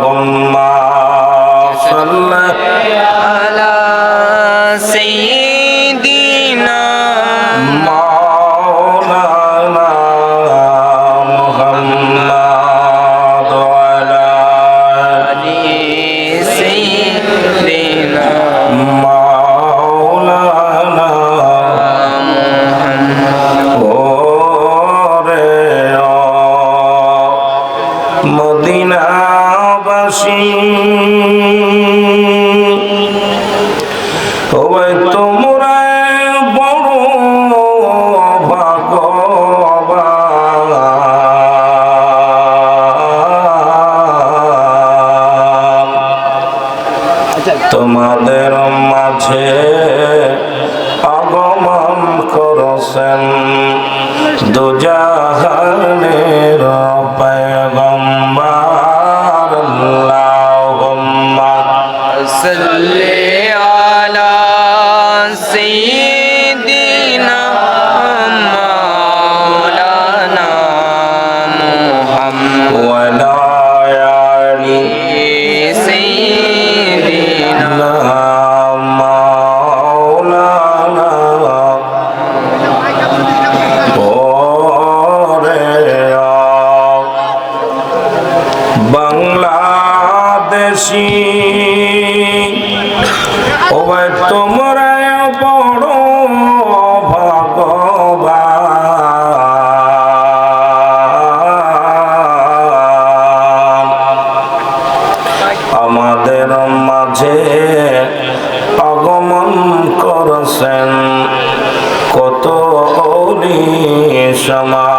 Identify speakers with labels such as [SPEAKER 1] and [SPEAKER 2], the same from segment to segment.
[SPEAKER 1] اللهم صل Alone.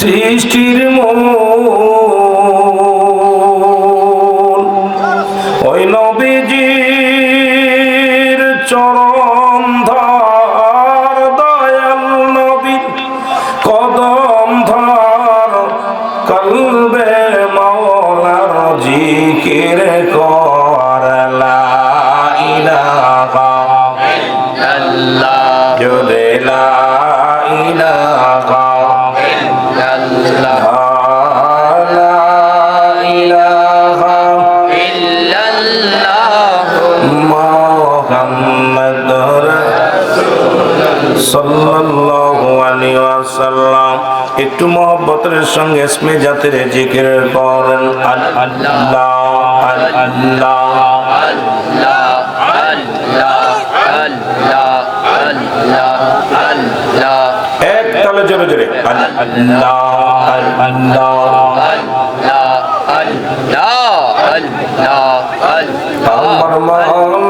[SPEAKER 1] সৃষ্টির মূল সাল্লাম একটু মহব্বতের সঙ্গে স্মে জাতির জিকির করেন। আল্লাহ আল্লাহ
[SPEAKER 2] আল্লাহ
[SPEAKER 1] এক তালে জোরে জোরে আল্লাহ আল্লাহ আল্লাহ। আল্লাহ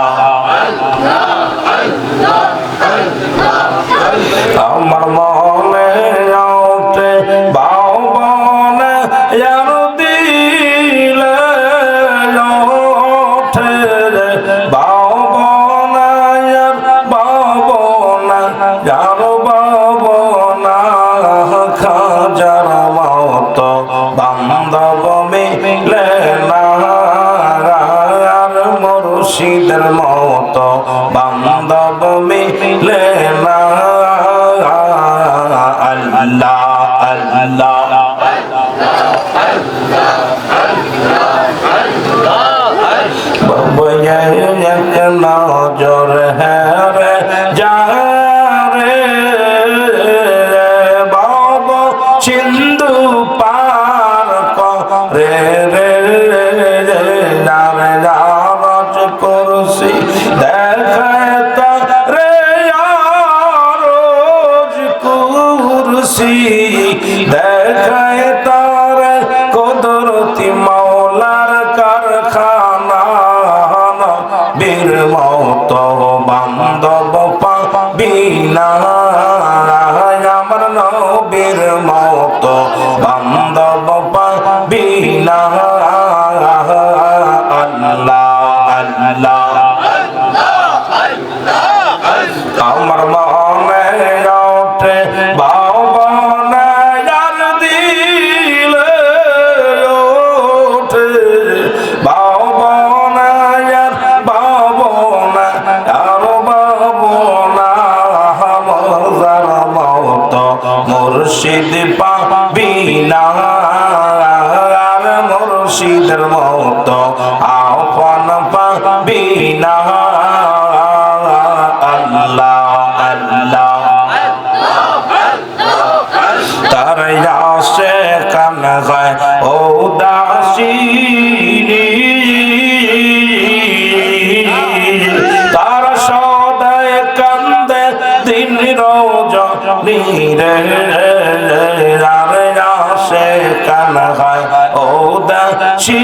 [SPEAKER 1] আমার দিলে ওঠে বাবনা ইয়ার বাবনা যার বাবনা খাজার মত বান্ধব মিলে না আর মুর্শিদের মত বান্ধব মিলে আল্লাহ আল্লাহ নজর হ্যারে যা রে বাব সিন্ধু পার মাওলার মত মুর্শিদ পাবিনা আর মুর্শিদের মত আপন পাবিনা আল্লাহ আল্লাহ। তার আসে কান গায়, ও দাসী। কান গায় ও দাসী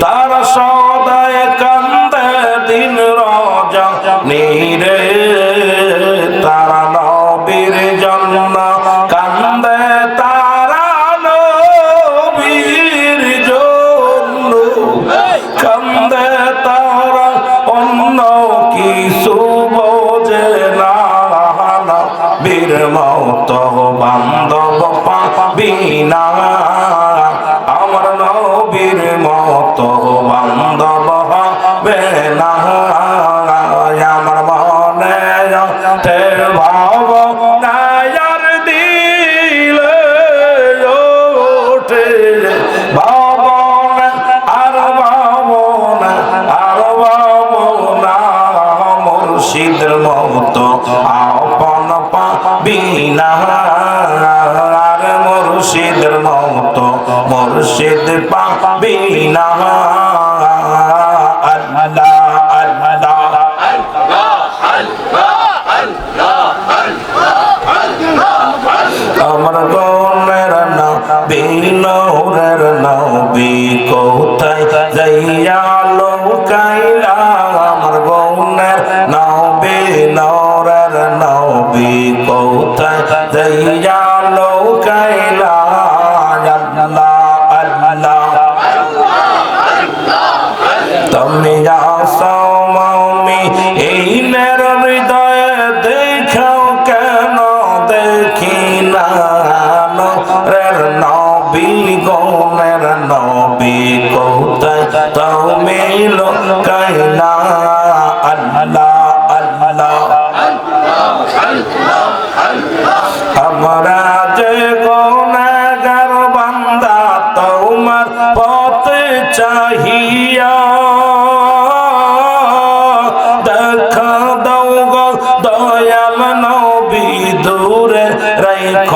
[SPEAKER 1] তার সদায় ওঠে ভাব নায়ার দিলে ভাবনা আর ভাবনা আর ভাবনা মুর্শিদের মত আপন পাবিনা আর মুর্শিদের মত মুর্শিদ পাবিনা নবী কোথায় যাইয়া আমরা যে গুনাহগার বান্দা তোমার পথ চাহিয়া দেখা দৌ গো দয়াল নবী দূরে রাইখ।